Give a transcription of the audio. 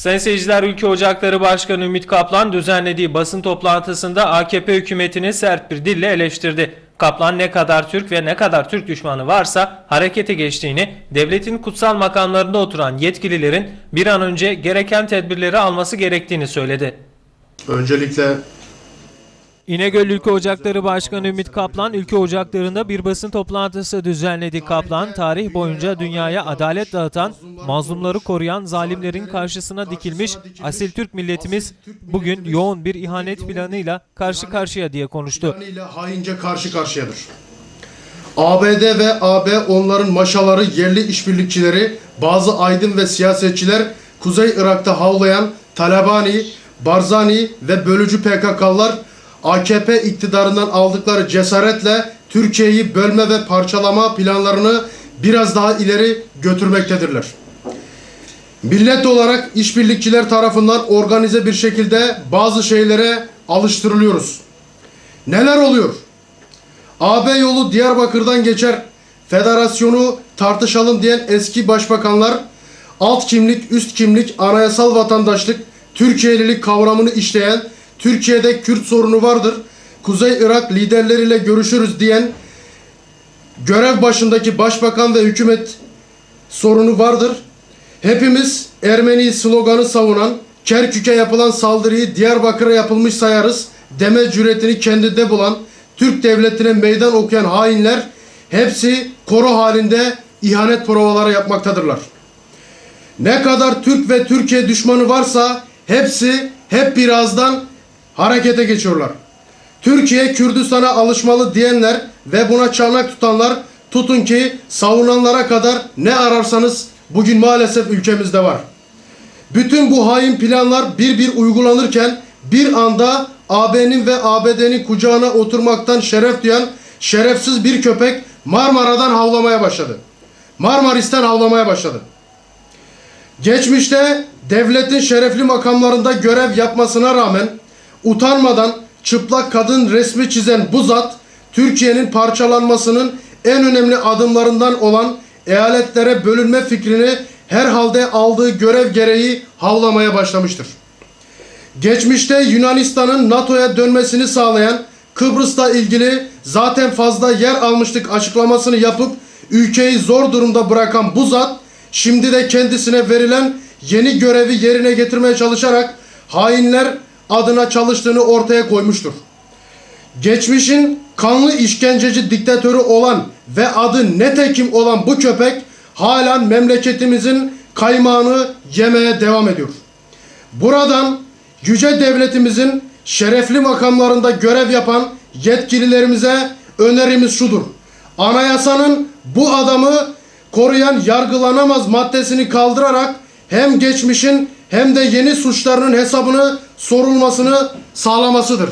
Sayın seyirciler Ülke Ocakları Başkanı Ümit Kaplan düzenlediği basın toplantısında AKP hükümetini sert bir dille eleştirdi. Kaplan ne kadar Türk ve ne kadar Türk düşmanı varsa harekete geçtiğini, devletin kutsal makamlarında oturan yetkililerin bir an önce gereken tedbirleri alması gerektiğini söyledi. Öncelikle İnegöl Ülke Ocakları Başkanı Ümit Kaplan, Ülke Ocakları'nda bir basın toplantısı düzenledi. Kaplan, tarih boyunca dünyaya adalet dağıtan, mazlumları koruyan zalimlerin karşısına dikilmiş asil Türk milletimiz bugün yoğun bir ihanet planıyla karşı karşıya diye konuştu. haince karşı karşıyadır. ABD ve AB onların maşaları, yerli işbirlikçileri, bazı aydın ve siyasetçiler Kuzey Irak'ta havlayan Talabani, Barzani ve bölücü PKK'lar AKP iktidarından aldıkları cesaretle Türkiye'yi bölme ve parçalama planlarını biraz daha ileri götürmektedirler. Millet olarak işbirlikçiler tarafından organize bir şekilde bazı şeylere alıştırılıyoruz. Neler oluyor? AB yolu Diyarbakır'dan geçer. Federasyonu tartışalım diyen eski başbakanlar alt kimlik, üst kimlik, anayasal vatandaşlık, Türkiye'lilik kavramını işleyen, Türkiye'de Kürt sorunu vardır, Kuzey Irak liderleriyle görüşürüz diyen görev başındaki başbakan ve hükümet sorunu vardır. Hepimiz Ermeni sloganı savunan, Kerkük'e yapılan saldırıyı Diyarbakır'a yapılmış sayarız deme cüretini kendinde bulan, Türk devletine meydan okuyan hainler hepsi koro halinde ihanet provaları yapmaktadırlar. Ne kadar Türk ve Türkiye düşmanı varsa hepsi hep birazdan harekete geçiyorlar. Türkiye Kürdistan'a alışmalı diyenler ve buna çanak tutanlar tutun ki savunanlara kadar ne ararsanız bugün maalesef ülkemizde var. Bütün bu hain planlar bir bir uygulanırken bir anda AB'nin ve ABD'nin kucağına oturmaktan şeref duyan şerefsiz bir köpek Marmara'dan havlamaya başladı. Marmaris'ten havlamaya başladı. Geçmişte devletin şerefli makamlarında görev yapmasına rağmen utanmadan çıplak kadın resmi çizen bu zat Türkiye'nin parçalanmasının en önemli adımlarından olan eyaletlere bölünme fikrini herhalde aldığı görev gereği havlamaya başlamıştır. Geçmişte Yunanistan'ın NATO'ya dönmesini sağlayan Kıbrıs'la ilgili zaten fazla yer almıştık açıklamasını yapıp ülkeyi zor durumda bırakan bu zat şimdi de kendisine verilen yeni görevi yerine getirmeye çalışarak hainler adına çalıştığını ortaya koymuştur. Geçmişin kanlı işkenceci diktatörü olan ve adı netekim olan bu köpek halen memleketimizin kaymağını yemeye devam ediyor. Buradan yüce devletimizin şerefli makamlarında görev yapan yetkililerimize önerimiz şudur. Anayasanın bu adamı koruyan yargılanamaz maddesini kaldırarak hem geçmişin hem de yeni suçlarının hesabını sorulmasını sağlamasıdır.